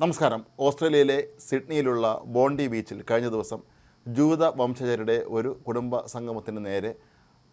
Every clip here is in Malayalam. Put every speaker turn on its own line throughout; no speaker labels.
നമസ്കാരം. ഓസ്ട്രേലിയയിലെ സിഡ്നിയിലുള്ള ബോണ്ടി ബീച്ചിൽ കഴിഞ്ഞ ദിവസം ജൂത വംശജരുടെ ഒരു കുടുംബ സംഗമത്തിന് നേരെ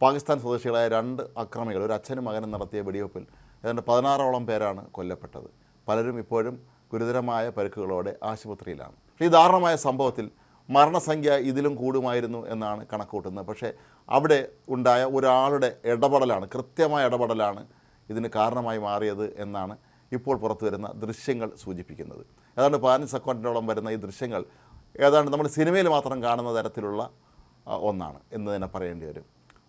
പാകിസ്ഥാൻ സ്വദേശികളായ രണ്ട് അക്രമികൾ ഒരു അച്ഛനും മകനും നടത്തിയ വെടിവെപ്പിൽ ഏതാണ്ട് പതിനാറോളം പേരാണ് കൊല്ലപ്പെട്ടത്. പലരും ഇപ്പോഴും ഗുരുതരമായ പരിക്കുകളോടെ ആശുപത്രിയിലാണ്. ഈ ദാരുണമായ സംഭവത്തിൽ മരണസംഖ്യ ഇതിലും കൂടുമായിരുന്നു എന്നാണ് കണക്കൂട്ടുന്നത് പക്ഷേ അവിടെ ഉണ്ടായ ഒരാളുടെ ഇടപെടലാണ് കൃത്യമായ ഇടപെടലാണ് ഇതിന് കാരണമായി മാറിയത് എന്നാണ് ഇപ്പോൾ പുറത്തു വരുന്ന ദൃശ്യങ്ങൾ സൂചിപ്പിക്കുന്നത്. ഏതാണ്ട് പതിനഞ്ച് സെക്കൻഡിനോളം വരുന്ന ഈ ദൃശ്യങ്ങൾ ഏതാണ്ട് നമ്മൾ സിനിമയിൽ മാത്രം കാണുന്ന തരത്തിലുള്ള ഒന്നാണ് എന്ന് തന്നെ പറയേണ്ടി വരും.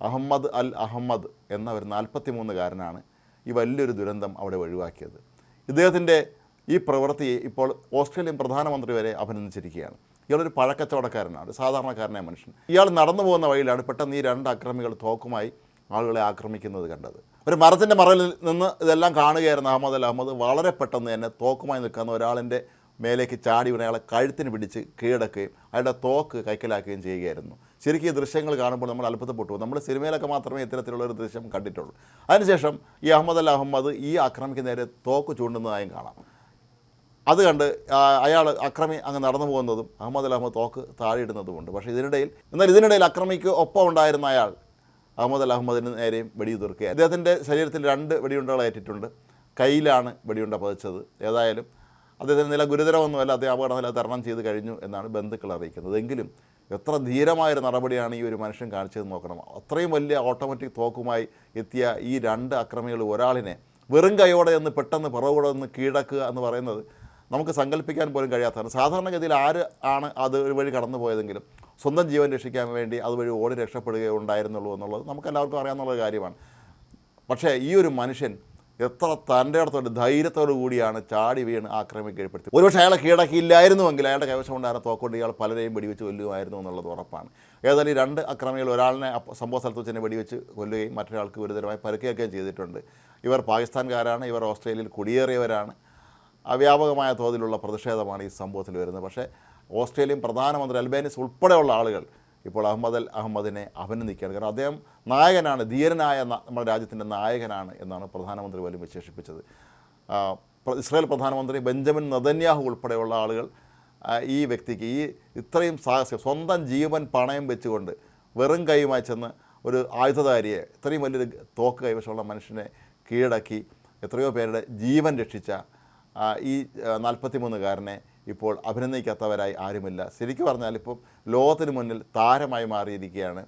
അഹമ്മദ് അൽ അഹമ്മദ് എന്ന ഒരു നാൽപ്പത്തി മൂന്നുകാരനാണ് ഈ വലിയൊരു ദുരന്തം അവിടെ ഒഴിവാക്കിയത്. ഇദ്ദേഹത്തിന്റെ ഈ പ്രവൃത്തിയെ ഇപ്പോൾ ഓസ്ട്രേലിയൻ പ്രധാനമന്ത്രി വരെ അഭിനന്ദിച്ചിരിക്കുകയാണ്. ഇയാളൊരു പഴക്കച്ചവടക്കാരനാണ് സാധാരണക്കാരനായ മനുഷ്യൻ. ഇയാൾ നടന്നു പോകുന്ന വഴിയിലാണ് പെട്ടെന്ന് ഈ രണ്ട് അക്രമികൾ തോക്കുമായി ആളുകളെ ആക്രമിക്കുന്നത് കണ്ടത്. ഒരു മരത്തിന്റെ മറയിൽ നിന്ന് ഇതെല്ലാം കാണുകയായിരുന്നു അഹമ്മദ് അൽ അഹമ്മദ് വളരെ പെട്ടെന്ന് തന്നെ തോക്കുമായി നിൽക്കുന്ന ഒരാളിന്റെ മേലേക്ക് ചാടി വീണ അയാളെ കഴുത്തിന് പിടിച്ച് കീഴടക്കുകയും അയാളുടെ തോക്ക് കൈക്കലാക്കുകയും ചെയ്യുകയായിരുന്നു. ശരിക്കും ഈ ദൃശ്യങ്ങൾ കാണുമ്പോൾ നമ്മൾ അത്ഭുതപ്പെട്ടു. നമ്മൾ സിനിമയിലൊക്കെ മാത്രമേ ഇത്തരത്തിലുള്ള ഒരു ദൃശ്യം കണ്ടിട്ടുള്ളൂ. അതിനുശേഷം ഈ അഹമ്മദ് അൽ അഹമ്മദ് ഈ ആക്രമിക്ക് നേരെ തോക്ക് ചൂണ്ടുന്നതായും കാണാം. അത് കണ്ട് അയാൾ അക്രമി അങ്ങ് നടന്നു പോകുന്നതും അഹമ്മദ് അൽ അഹമ്മദ് തോക്ക് താഴെ ഇടുന്നതുമുണ്ട് പക്ഷേ ഇതിനിടയിൽ എന്നാൽ ഇതിനിടയിൽ അക്രമിക്ക് ഒപ്പം ഉണ്ടായിരുന്ന അയാൾ അഹമ്മദ് അൽ അഹമ്മദിന് നേരെയും വെടിയുതിർക്കുക അദ്ദേഹത്തിന്റെ ശരീരത്തിൽ രണ്ട് വെടിയുണ്ടകൾ ഏറ്റിട്ടുണ്ട് കയ്യിലാണ് വെടിയുണ്ട പതിച്ചത്. ഏതായാലും അദ്ദേഹത്തിന്റെ നില ഗുരുതരമൊന്നുമല്ല. അദ്ദേഹം അപകട നില തരണം ചെയ്ത് കഴിഞ്ഞു എന്നാണ് ബന്ധുക്കൾ അറിയിക്കുന്നത്. എങ്കിലും എത്ര ധീരമായൊരു നടപടിയാണ് ഈ ഒരു മനുഷ്യൻ കാണിച്ചത് നോക്കണം. അത്രയും വലിയ ഓട്ടോമാറ്റിക് തോക്കുമായി എത്തിയ ഈ രണ്ട് അക്രമികൾ ഒരാളിനെ വെറും കൈയോടെ എന്ന് പെട്ടെന്ന് പുറകൂടെ ഒന്ന് കീഴടക്കുക എന്ന് പറയുന്നത് നമുക്ക് സങ്കല്പിക്കാൻ പോലും കഴിയാത്തതാണ്. സാധാരണഗതിയിൽ ആര് ആണ് അത് ഒരു വഴി കടന്നു പോയതെങ്കിലും സ്വന്തം ജീവൻ രക്ഷിക്കാൻ വേണ്ടി അതുവഴി ഓടി രക്ഷപ്പെടുകയോ ഉണ്ടായിരുന്നുള്ളൂ എന്നുള്ളത് നമുക്ക് എല്ലാവർക്കും അറിയാവുന്ന കാര്യമാണ്. പക്ഷേ ഈ ഒരു മനുഷ്യൻ എത്ര തന്റെ അടുത്തോട് ധൈര്യത്തോടു കൂടിയാണ് ചാടി വീണ് ആക്രമിക്കപ്പെടുത്തി ഒരുപക്ഷെ അയാളെ കീഴടക്കിയില്ലായിരുന്നുവെങ്കിൽ അയാളുടെ കൈവശം ഉണ്ടായിരുന്ന തോക്കൊണ്ട് ഇയാൾ പലരെയും വെടിവെച്ച് കൊല്ലുമായിരുന്നു എന്നുള്ളത് ഉറപ്പാണ്. ഏതായാലും ഈ രണ്ട് അക്രമികൾ ഒരാളിനെ സംഭവ സ്ഥലത്ത് വെച്ച് തന്നെ വെടിവെച്ച് കൊല്ലുകയും മറ്റൊരാൾക്ക് ഗുരുതരമായി പരുക്കുകയൊക്കെ ചെയ്തിട്ടുണ്ട്. ഇവർ പാകിസ്ഥാൻകാരാണ് ഇവർ ഓസ്ട്രേലിയയിൽ കുടിയേറിയവരാണ്. വ്യാപകമായ തോതിലുള്ള പ്രതിഷേധമാണ് ഈ സംഭവത്തിൽ വരുന്നത്. പക്ഷേ ഓസ്ട്രേലിയൻ പ്രധാനമന്ത്രി അൽബേനിസ് ഉൾപ്പെടെയുള്ള ആളുകൾ ഇപ്പോൾ അഹമ്മദ് അൽ അഹമ്മദിനെ അഭിനന്ദിക്കുകയാണ്. കാരണം അദ്ദേഹം നായകനാണ് ധീരനായ നമ്മുടെ രാജ്യത്തിന്റെ നായകനാണ് എന്നാണ് പ്രധാനമന്ത്രി പോലും വിശേഷിപ്പിച്ചത്. ഇസ്രായേൽ പ്രധാനമന്ത്രി ബെഞ്ചമിൻ നദന്യാഹു ഉൾപ്പെടെയുള്ള ആളുകൾ ഈ വ്യക്തിക്ക് ഈ ഇത്രയും സാഹസ്യം സ്വന്തം ജീവൻ പണയം വെച്ചുകൊണ്ട് വെറും കൈയുമായി ചെന്ന് ഒരു ആയുധധാരിയെ ഇത്രയും വലിയൊരു തോക്ക് കൈവശമുള്ള മനുഷ്യനെ കീഴടക്കി എത്രയോ പേരുടെ ജീവൻ രക്ഷിച്ച ഈ നാൽപ്പത്തി മൂന്നുകാരനെ ഇപ്പോൾ അഭിനന്ദിക്കാത്തവരായി ആരുമില്ല. ശരിക്കും പറഞ്ഞാൽ ഇപ്പം ലോകത്തിന് മുന്നിൽ താരമായി മാറിയിരിക്കുകയാണ്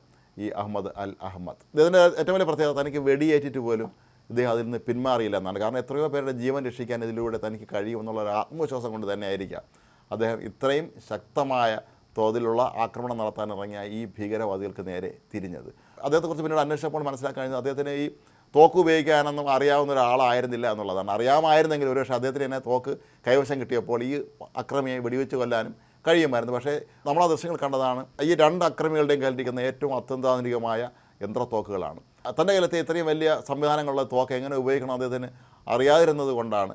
ഈ അഹമ്മദ് അൽ അഹമ്മദ്. ഇതിന്റെ ഏറ്റവും വലിയ പ്രത്യേകത തനിക്ക് വെടിയേറ്റിട്ട് പോലും ഇദ്ദേഹം അതിൽ നിന്ന് പിന്മാറിയില്ല എന്നാണ്. കാരണം എത്രയോ പേരുടെ ജീവൻ രക്ഷിക്കാൻ ഇതിലൂടെ തനിക്ക് കഴിയുമെന്നുള്ള ഒരു ആത്മവിശ്വാസം കൊണ്ട് തന്നെ ആയിരിക്കാം. അദ്ദേഹം ഇത്രയും ശക്തമായ തോതിലുള്ള ആക്രമണം നടത്താൻ ഇറങ്ങിയ ഈ ഭീകരവാദികൾക്ക് നേരെ തിരിഞ്ഞത്. അദ്ദേഹത്തെക്കുറിച്ച് പിന്നീട് അന്വേഷിച്ചപ്പോൾ മനസ്സിലാക്കാൻ കഴിഞ്ഞത് അദ്ദേഹത്തിന് ഈ തോക്ക് ഉപയോഗിക്കാനൊന്നും അറിയാവുന്ന ഒരാളായിരുന്നില്ല എന്നുള്ളതാണ്. അറിയാമായിരുന്നെങ്കിൽ ഒരുപക്ഷെ അദ്ദേഹത്തിന് തന്നെ തോക്ക് കൈവശം കിട്ടിയപ്പോൾ ഈ അക്രമിയെ വെടിവെച്ച് കൊല്ലാനും കഴിയുമായിരുന്നു. പക്ഷേ നമ്മൾ ആ ദൃശ്യങ്ങൾ കണ്ടതാണ്. ഈ രണ്ട് അക്രമികളുടെയും കയ്യിലിരിക്കുന്ന ഏറ്റവും അത്യന്താധുനികമായ യന്ത്രത്തോക്കുകളാണ്. തന്റെ കയ്യിലത്തെ ഇത്രയും വലിയ സംവിധാനങ്ങളുള്ള തോക്ക് എങ്ങനെ ഉപയോഗിക്കണം അദ്ദേഹത്തിന് അറിയാതിരുന്നത് കൊണ്ടാണ്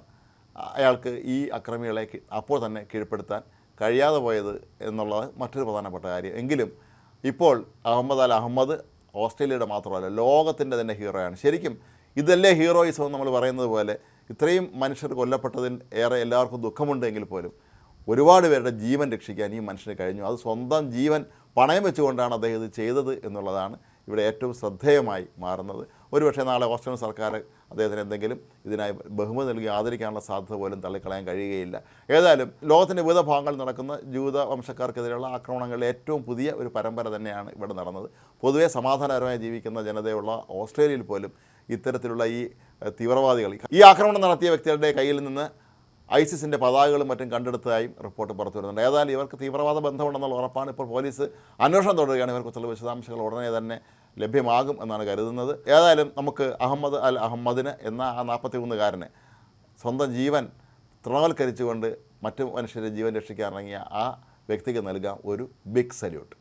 അയാൾക്ക് ഈ അക്രമികളെ അപ്പോൾ തന്നെ കീഴ്പ്പെടുത്താൻ കഴിയാതെ പോയത് എന്നുള്ളത് മറ്റൊരു പ്രധാനപ്പെട്ട കാര്യം. എങ്കിലും ഇപ്പോൾ അഹമ്മദ് അൽ അഹമ്മദ് ഓസ്ട്രേലിയയുടെ മാത്രമല്ല ലോകത്തിന്റെ തന്നെ ഹീറോയാണ്. ശരിക്കും ഇതല്ലേ ഹീറോയിസം എന്ന് നമ്മൾ പറയുന്നത് പോലെ ഇത്രയും മനുഷ്യർ കൊല്ലപ്പെട്ടതിൽ ഏറെ എല്ലാവർക്കും ദുഃഖമുണ്ടെങ്കിൽ പോലും ഒരുപാട് പേരുടെ ജീവൻ രക്ഷിക്കാൻ ഈ മനുഷ്യന് കഴിഞ്ഞു. അത് സ്വന്തം ജീവൻ പണയം വെച്ചുകൊണ്ടാണ് അദ്ദേഹം ഇത് ചെയ്തത് എന്നുള്ളതാണ് ഇവിടെ ഏറ്റവും ശ്രദ്ധേയമായി മാറുന്നത്. ഒരുപക്ഷെ നാളെ ഓസ്ട്രേലിയൻ സർക്കാർ അദ്ദേഹത്തിന് എന്തെങ്കിലും ഇതിനായി ബഹുമതി നൽകി ആദരിക്കാനുള്ള സാധ്യത പോലും തള്ളിക്കളയാൻ കഴിയുകയില്ല. ഏതായാലും ലോകത്തിന്റെ വിവിധ ഭാഗങ്ങളിൽ നടക്കുന്ന ജൂത വംശക്കാർക്കെതിരെയുള്ള ആക്രമണങ്ങളുടെ ഏറ്റവും പുതിയ ഒരു പരമ്പര തന്നെയാണ് ഇവിടെ നടന്നത്. പൊതുവേ സമാധാനപരമായി ജീവിക്കുന്ന ജനതയുള്ള ഓസ്ട്രേലിയയിൽ പോലും ഇത്തരത്തിലുള്ള ഈ തീവ്രവാദികൾ ഈ ആക്രമണം നടത്തിയ വ്യക്തികളുടെ കയ്യിൽ നിന്ന് ഐസിസിന്റെ പതാകകളും മറ്റും കണ്ടെടുത്തതായും റിപ്പോർട്ട് പുറത്തു വരുന്നുണ്ട്. ഏതായാലും ഇവർക്ക് തീവ്രവാദ ബന്ധമുണ്ടെന്നുള്ള ഉറപ്പാണ്. ഇപ്പോൾ പോലീസ് അന്വേഷണം തുടരുകയാണ്. ഇവർക്കുള്ള വിശദാംശങ്ങൾ ഉടനെ തന്നെ ലഭ്യമാകും എന്നാണ് കരുതുന്നത്. ഏതായാലും നമുക്ക് അഹമ്മദ് അൽ അഹമ്മദിന് എന്ന ആ നാൽപ്പത്തി മൂന്നുകാരനെ സ്വന്തം ജീവൻ തൃണവൽക്കരിച്ചുകൊണ്ട് മറ്റു മനുഷ്യരുടെ ജീവൻ രക്ഷിക്കാൻ ഇറങ്ങിയ ആ വ്യക്തിക്ക് നൽകാം ഒരു ബിഗ് സല്യൂട്ട്.